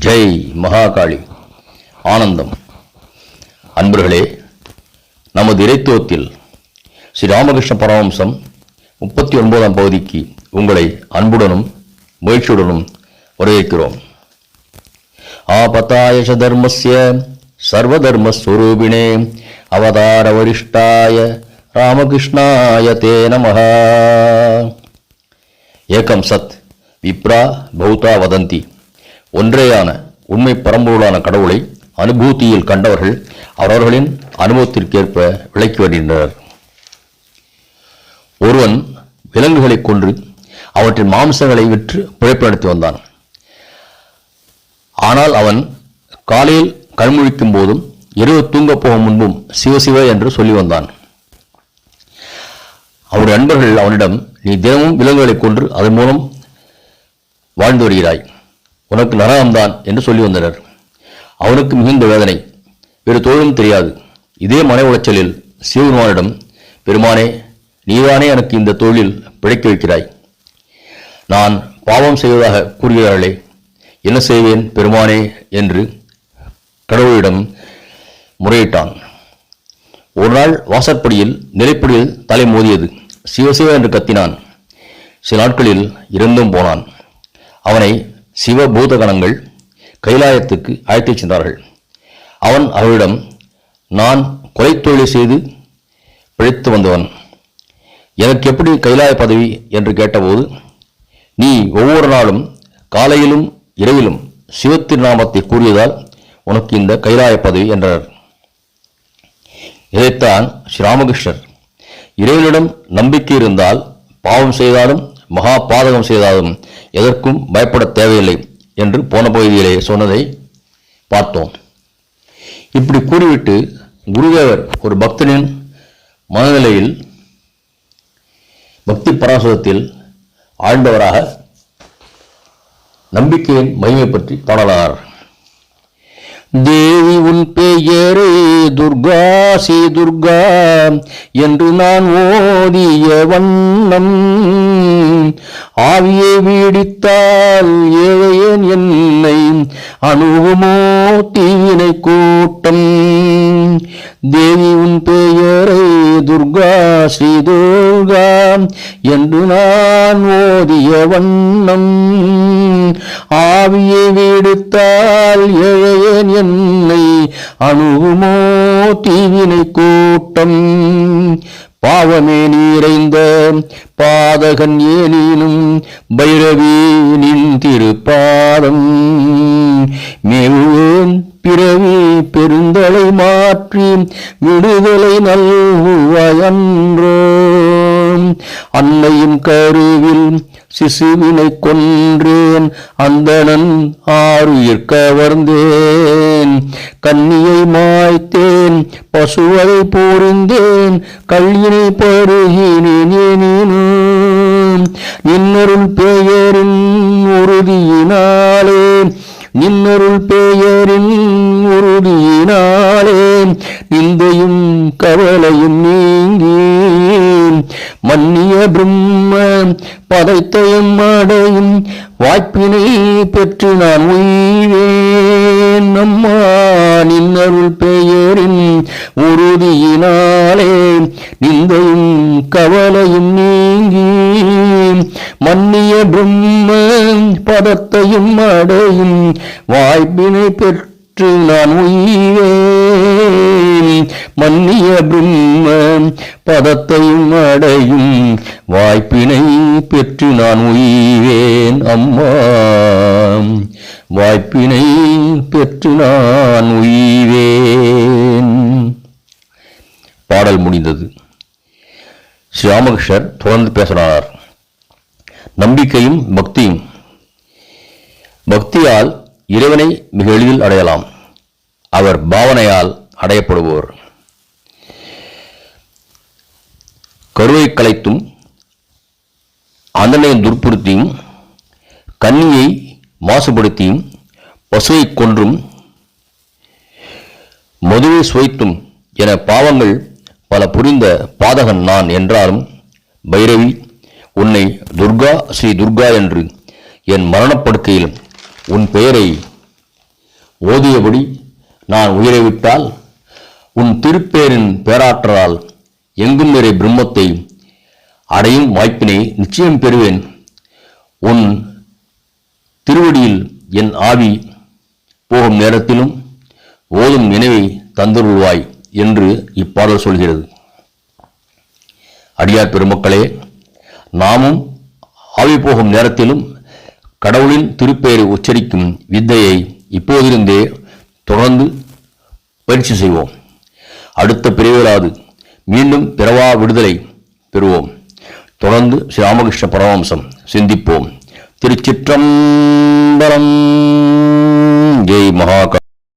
ஜெய் மகாகாளி. ஆனந்தம். அன்பர்களே நமது இறைத்துவத்தில் ஸ்ரீ ராமகிருஷ்ண பரமம்சம் முப்பத்தி ஒன்பதாம் பகுதிக்கு உங்களை அன்புடனும் முயற்சியுடனும் வரவேற்கிறோம். ஆபத்தாயச தர்மஸ்ய சர்வதர்மஸ்வரூபிணே அவதார வரிஷ்டாய ராமகிருஷ்ணாய தே நமஹா. ஏகம் சத் விப்ரா பௌதா வதந்தி. ஒன்றேயான உண்மை பரம்பொருளான கடவுளை அனுபூதியில் கண்டவர்கள் அவரவர்களின் அனுபவத்திற்கேற்ப விளக்கி வருகின்றனர். ஒருவன் விலங்குகளைக் கொன்று அவற்றின் மாம்சங்களை விற்று பிழைப்பு நடத்தி வந்தான். ஆனால் அவன் காலையில் கண்முழிக்கும் போதும் இரவு தூங்கப் போகும் முன்பும் சிவசிவ என்று சொல்லி வந்தான். அவருடைய நண்பர்கள் அவனிடம் நீ தினமும் விலங்குகளைக் கொன்று அதன் மூலம் வாழ்ந்து வருகிறாய். உனக்கு நரகம்தான் என்று சொல்லி வந்தனர். அவனுக்கு மிகுந்த வேதனை. வேறு தொழிலும் தெரியாது. இதே மன உளைச்சலில் சிவபெருமானிடம் பெருமானே நீதானே எனக்கு இந்த தொழிலில் பிழைக்க வைக்கிறாய் நான் பாவம் செய்வதாக கூறுகிறார்களே என்ன செய்வேன் பெருமானே? என்று கடவுளிடம் முறையிட்டான். ஒரு நாள் வாசற்படியில் நிலைப்படியில் தலை மோதியது. சிவசிவ என்று கத்தினான். சில நாட்களில் இறந்தும் போனான். அவனை சிவ பூதகணங்கள் கைலாயத்துக்கு அழைத்துச் சென்றார்கள். அவன் அவரிடம் நான் கொலை தொழில் செய்து பிழைத்து வந்தவன். எனக்கு எப்படி கைலாய பதவி? என்று கேட்டபோது நீ ஒவ்வொரு நாளும் காலையிலும் இரவிலும் சிவத்திருநாமத்தை கூறியதால் உனக்கு இந்த கைலாய பதவி என்றனர் இதைத்தான் ஸ்ரீராமகிருஷ்ணர் இறைவனிடம் நம்பிக்கை இருந்தால் பாவம் செய்தாலும் மகா பாதகம் செய்தாலும் எதற்கும் பயப்பட தேவையில்லை என்று போன பகுதியிலே சொன்னதை பார்த்தோம். இப்படி கூறிவிட்டு குருதேவர் ஒரு பக்தனின் மனநிலையில் பக்தி பராசுரத்தில் ஆழ்ந்தவராக நம்பிக்கையின் மகிமை பற்றி பாடலார். தேவி உன் பெயரே துர்கா ஸ்ரீ துர்கா என்று நான் ஓதிய வண்ணம் ஆவியை வீடித்தால் ஏழையன் என்னை அணுகுமோ? தீவினை கூட்டம். தேவி உன் பெயரை துர்கா ஸ்ரீ துர்கா என்று நான் ஓதிய வண்ணம். ஆவியை வீடுத்தால் ஏழையன் என்னை அணுகுமோ? தீவினை கூட்டம். பாவமே நீரைந்த பாதகன் ஏனினும் பைரவீனின் திருப்பாதம். மேவும் பிறவி பெருந்தலை மாற்றி விடுதலை நல்குவயன்றோ அன்னையின் கருவில் சிசுவினை கொன்றேன் அந்தணன் ஆறுயிர் கவர்ந்தேன். கண்ணியை மாய்த்தேன் பசுவதை போரிந்தேன் கல்லினை பருகினேன் நின்னருள் பெயரின் உறுதியினாலே நின்னருள் பெயரின் உறுதியினாலே நிந்தையும் கவலையும் நீங்கே மன்னிய பிரம்ம பதைத்தையும் அடையும் வாய்ப்பினை பெற்று நான் உய்வேன் நம்மா நின்னருள் பெயரின் உறுதியினாலே நிந்தையும் கவலையும் நீங்கி மன்னிய பிரம்ம பதத்தையும் அடையும் வாய்ப்பினை பெற்று நான் உய்வேன் மன்னிய பிரம்ம பதத்தையும் அடையும் வாய்ப்பினை பெற்று நான் உய்வேன் அம்மா. வாய்ப்பினை பெற்று நான் உய்வேன் பாடல் முடிந்தது. ஸ்ரீராமகிருஷ்ணர் தொடர்ந்து பேசினார். நம்பிக்கையும் பக்தியும். பக்தியால் இறைவனை மிக எளிதில் அடையலாம். அவர் பாவனையால் அடையப்படுவோர். கருவை கலைத்தும் அந்தனையை துர்ப்புறுத்தியும் கன்னியை மாசுபடுத்தியும் பசுவை கொன்றும் மதுவை சுவைத்தும் என பாவங்கள் பல புரிந்த பாதகன் நான் என்றாலும் பைரவி உன்னை துர்கா ஸ்ரீ துர்கா என்று என் மரணப்படுக்கையில் உன் பெயரை ஓதியபடி நான் உயிரை விட்டால் உன் திருப்பேரின் பேராற்றலால் எங்கும் நிறை பிரம்மத்தை அடையும் வாய்ப்பினை நிச்சயம் பெறுவேன். உன் திருவடியில் என் ஆவி போகும் நேரத்திலும் ஓதும் நினைவை தந்துருள்வாய் என்று இப்பாடல் சொல்கிறது. அடியார் பெருமக்களே நாமும் ஆவி போகும் நேரத்திலும் கடவுளின் திருப்பெயரை உச்சரிக்கும் வித்தையை இப்போதிருந்தே தொடர்ந்து பயிற்சி செய்வோம். அடுத்த பிரிவிலாது மீண்டும் பிறவா விடுதலை பெறுவோம். தொடர்ந்து ஸ்ரீ ராமகிருஷ்ண பரமஹம்சம் சிந்திப்போம். திருச்சிற்றம்பரம் ஜெய் மகாக